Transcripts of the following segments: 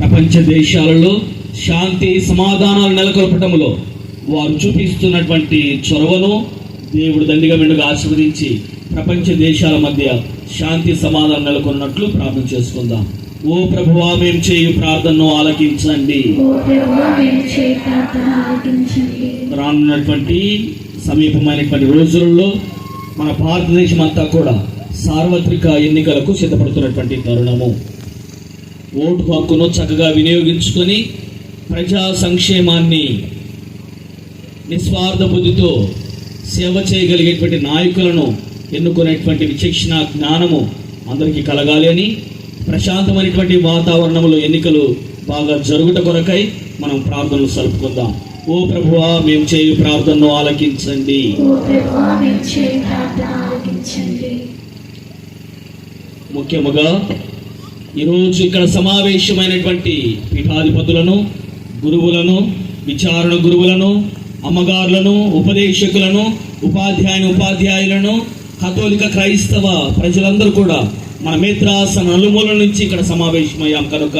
ప్రపంచ దేశాలలో శాంతి సమాధానాలు నెలకొల్పటంలో వారు చూపిస్తున్నటువంటి చొరవను దేవుడు దండిగా మెండుగా ఆశీర్వదించి ప్రపంచ దేశాల మధ్య శాంతి సమాధానం నెలకొన్నట్లు ప్రార్థన చేసుకుందాం. ఓ ప్రభువా మేము చేయు ప్రార్థనను ఆలకించండి. రానున్నటువంటి సమీపమైనటువంటి రోజులలో మన భారతదేశం అంతా కూడా సార్వత్రిక ఎన్నికలకు సిద్ధపడుతున్నటువంటి తరుణము. ఓటు హక్కును చక్కగా వినియోగించుకొని ప్రజా సంక్షేమాన్ని నిస్వార్థ బుద్ధితో సేవ చేయగలిగేటువంటి నాయకులను ఎన్నుకునేటువంటి విచక్షణ జ్ఞానము అందరికీ కలగాలి అని ప్రశాంతమైనటువంటి వాతావరణంలో ఎన్నికలు బాగా జరుగుట కొరకై మనం ప్రార్థనలు సలుపుకుందాం ఓ ప్రభువా మేము చేయు ప్రార్థనను ఆలకించండి. ముఖ్యముగా ఈరోజు ఇక్కడ సమావేశమైనటువంటి పీఠాధిపతులను గురువులను విచారణ గురువులను అమ్మగారులను ఉపదేశకులను ఉపాధ్యాయుని ఉపాధ్యాయులను కథోలిక క్రైస్తవ ప్రజలందరూ కూడా మన మేత్రాసన నలుమూల నుంచి ఇక్కడ సమావేశమయ్యాం కనుక.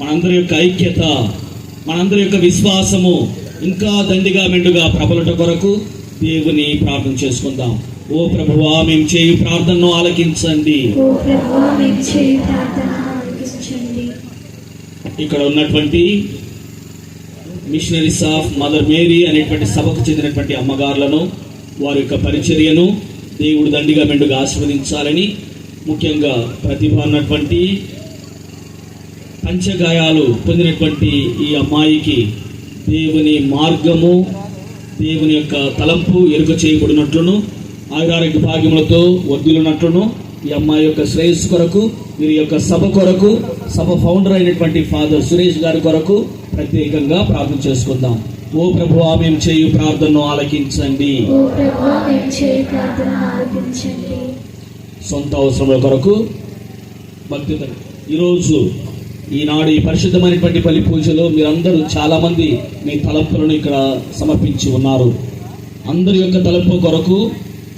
మనందరి యొక్క ఐక్యత మనందరి యొక్క విశ్వాసము ఇంకా దండిగా మెండుగా ప్రబలట కొరకు దేవుని ప్రార్థన చేసుకుందాం. ఓ ప్రభువా మేము చేయు ప్రార్థనను ఆలకించండి. ఇక్కడ ఉన్నటువంటి మిషనరీస్ ఆఫ్ మదర్ మేరీ అనేటువంటి సభకు చెందినటువంటి అమ్మగారులను వారి యొక్క పరిచర్యను దేవుడు దండిగా మెండుగా ఆశీర్వదించాలని ముఖ్యంగా ప్రతిభ అన్నటువంటి పంచగాయాలు పొందినటువంటి ఈ అమ్మాయికి దేవుని మార్గము దేవుని యొక్క తలంపు ఎరుక చేయబడినట్లును ఆయురారోగ్య భాగ్యములతో వర్ధిల్లునట్లును ఈ అమ్మాయి యొక్క శ్రేయస్సు కొరకు వీరి యొక్క సభ కొరకు సభ ఫౌండర్ అయినటువంటి ఫాదర్ సురేష్ గారి కొరకు ప్రత్యేకంగా ప్రార్థన చేసుకుందాం. ఓ ప్రభు మేము చేయు ప్రార్థనను ఆలకించండి. సొంత అవసరముల కొరకు భక్తి ఈరోజు ఈనాడు ఈ పరిశుద్ధమైనటువంటి బలి పూజలో మీరందరూ చాలామంది మీ తలంపులను ఇక్కడ సమర్పించి ఉన్నారు. అందరి యొక్క తలంపు కొరకు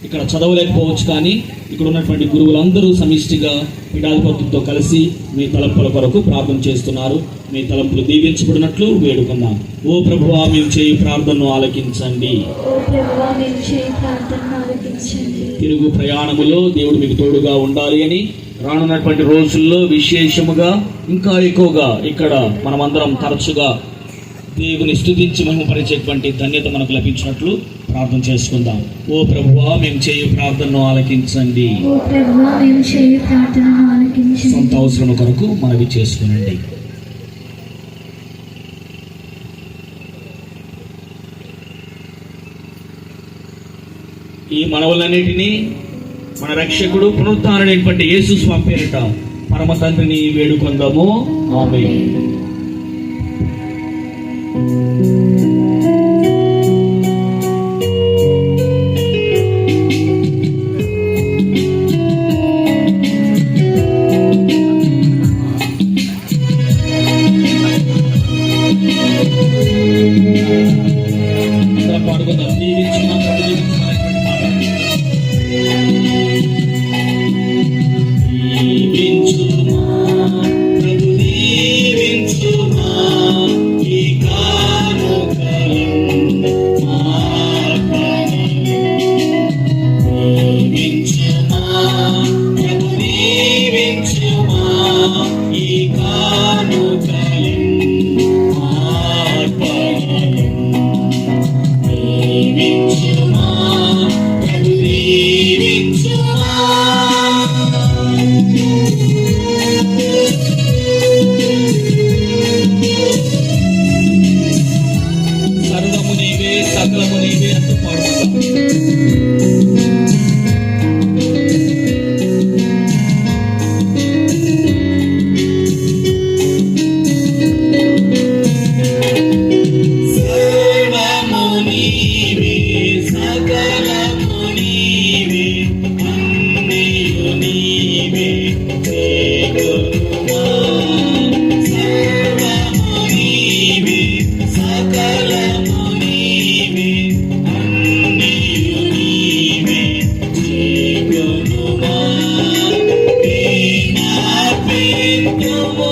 ఇక్కడ చదవలేకపోవచ్చు కానీ ఇక్కడ ఉన్నటువంటి గురువులందరూ సమిష్టిగా పీఠాధిపతులతో కలిసి మీ తలంపుల కొరకు ప్రార్థన చేస్తున్నారు. మీ తలంపులు దీవించబడినట్లు వేడుకున్నాం ఓ ప్రభువా మేము చేయి ప్రార్థనను ఆలకించండి. తిరుగు ప్రయాణములో దేవుడు మీకు తోడుగా ఉండాలి అని రానున్నటువంటి రోజుల్లో విశేషముగా ఇంకా ఎక్కువగా ఇక్కడ మనమందరం తరచుగా దేవుని స్థుతించి మహిమపరిచేటువంటి ధన్యత మనకు లభించినట్లు ప్రార్థన చేసుకుందాం. ఓ ప్రభువా మేము చేయు ప్రార్థనను ఆలకించండి. సొంత అవసరం కొరకు మనవి చేసుకునండి. ఈ మనవులన్నిటినీ మన రక్షకుడు పునరుద్ధారణటువంటి యేసు స్వామి పేరిట పరమ తండ్రిని వేడుకొందాము. ఆమె పాడుకుందాం. লাগলাম এই এত formula Saca la in your